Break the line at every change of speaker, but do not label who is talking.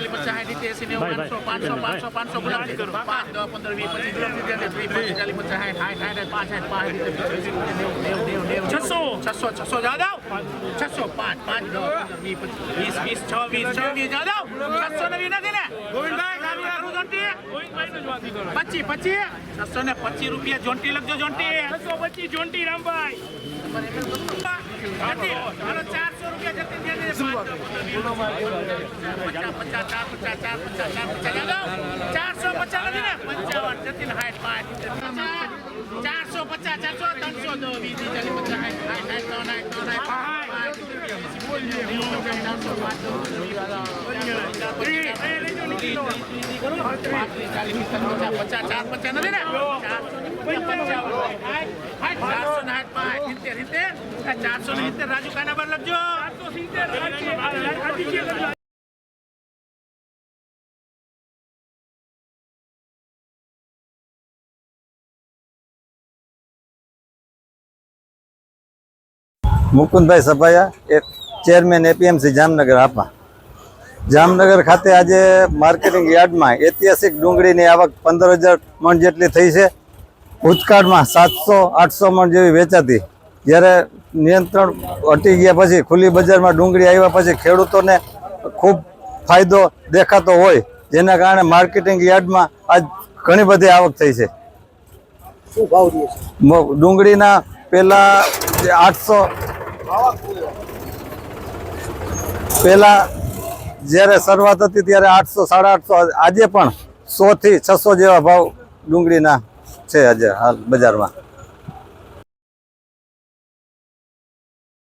ચાલીસ પચાસ સાઠ સિત્તેર એંસી પાંચસો પાંચસો પાંચસો પાંચસો ગુલાબ પાંચ દસ પંદર વીસ પચીસ ત્રીસ ત્રીસ ત્રીસ પચાસ સાઠ સાઠ સાઠ પાંચ સાઠ
છસો.
છસો છસો છસો દસ વીસ પચીસ વીસ વીસ છ વીસ છ વીસ છસો ને વીસ નથી ને છસો ને રૂપિયા જોંટી લખજો જોંટી
બસો પચીસ જોન્ટી રામભાઈ
ચારસો. પચાસ ને પંચાવન જતી હાઈટ પાંચ ચારસો પચાસ ચારસો ત્રણસો દો વીસ પચાસ ચાર પચાસ નથી ને ચારસો ને પાંચ સિત્તેર સિત્તેર ચારસો ને રાજુ કાના પર લખજો
મુકુંદભાઈ સભાયા, એક ચેરમેન એપીએમસી જામનગર આપા જામનગર ખાતે આજે માર્કેટિંગ યાર્ડમાં ઐતિહાસિક ડુંગળીની આવક પંદર હજાર મણ જેટલી થઈ છે. ભૂતકાળમાં સાતસો, આઠસો મણ જેવી વેચાતી. જ્યારે નિયંત્રણ હટી ગયા પછી ખુલ્લી બજારમાં ડુંગળી આવ્યા પછી ખેડૂતોને ખૂબ ફાયદો દેખાતો હોય જેના કારણે માર્કેટિંગ યાર્ડમાં આજ ઘણી બધી આવક થઈ છે. ડુંગળીના પેલા આઠસો પેલા જ્યારે શરૂઆત હતી ત્યારે આઠસો સાડા આઠસો આજે પણ સો થી છસો જેવા ભાવ ડુંગળીના છે આજે હાલ બજારમાં.